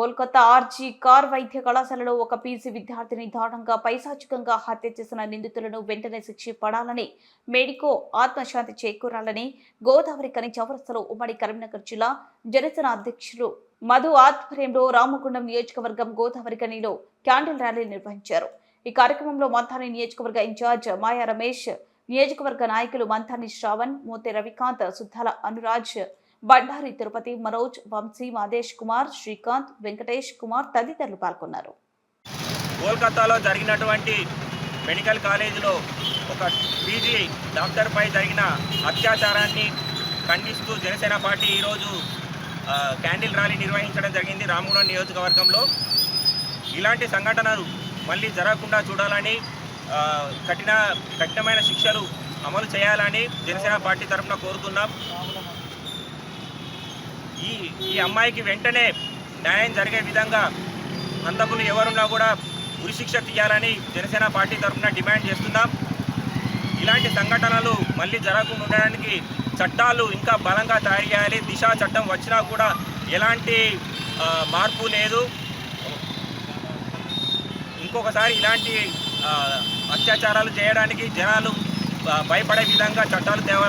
Kolkata RG car వైద్య కళాశాలలో ఒక పీజీ విద్యార్థిని దారుణంగా పైశాచికంగా హత్య చేసిన నిందితులను వెంటనే శిక్ష పడాలని మేడికో ఆత్మశాంతి చేకూరాలని గోదావరి కని చౌరస్తలో ఉమ్మడి కరీంనగర్ జిల్లా జనసేన అధ్యక్షులు మధు ఆధ్వర్యంలో రామగుండం నియోజకవర్గం గోదావరి కనిలో క్యాండిల్ ర్యాలీ నిర్వహించారు. ఈ కార్యక్రమంలో మంథాని నియోజకవర్గ ఇన్ఛార్జ్ మాయా రమేష్ నియోజకవర్గ నాయకులు మంథాని శ్రావణ్ మోతే రవికాంత్ సుద్దాల అనురాజ్ బండారి తిరుపతి మనోజ్ వంశీ మాదేశ్ కుమార్ శ్రీకాంత్ వెంకటేష్ కుమార్ తదితరులు పాల్గొన్నారు. కోల్కతాలో జరిగినటువంటి మెడికల్ కాలేజీలో ఒక పీజీ డాక్టర్పై జరిగిన అత్యాచారాన్ని ఖండిస్తూ జనసేన పార్టీ ఈరోజు క్యాండిల్ ర్యాలీ నిర్వహించడం జరిగింది రామగుండం నియోజకవర్గంలో. ఇలాంటి సంఘటనలు మళ్ళీ జరగకుండా చూడాలని కఠిన కఠినమైన శిక్షలు అమలు చేయాలని జనసేన పార్టీ తరఫున కోరుతున్నాం. ఈ ఈ అమ్మాయికి వెంటనే న్యాయం జరిగే విధంగా హంతకులు ఎవరున్నా కూడా ఉరిశిక్ష తీయాలని జనసేన పార్టీ తరఫున డిమాండ్ చేస్తున్నాం. ఇలాంటి సంఘటనలు మళ్ళీ జరగకుండా ఉండడానికి చట్టాలు ఇంకా బలంగా తయారు చేయాలి. దిశా చట్టం వచ్చినా కూడా ఎలాంటి మార్పు లేదు. ఇంకొకసారి ఇలాంటి అత్యాచారాలు చేయడానికి జనాలు భయపడే విధంగా చట్టాలు తేవాలని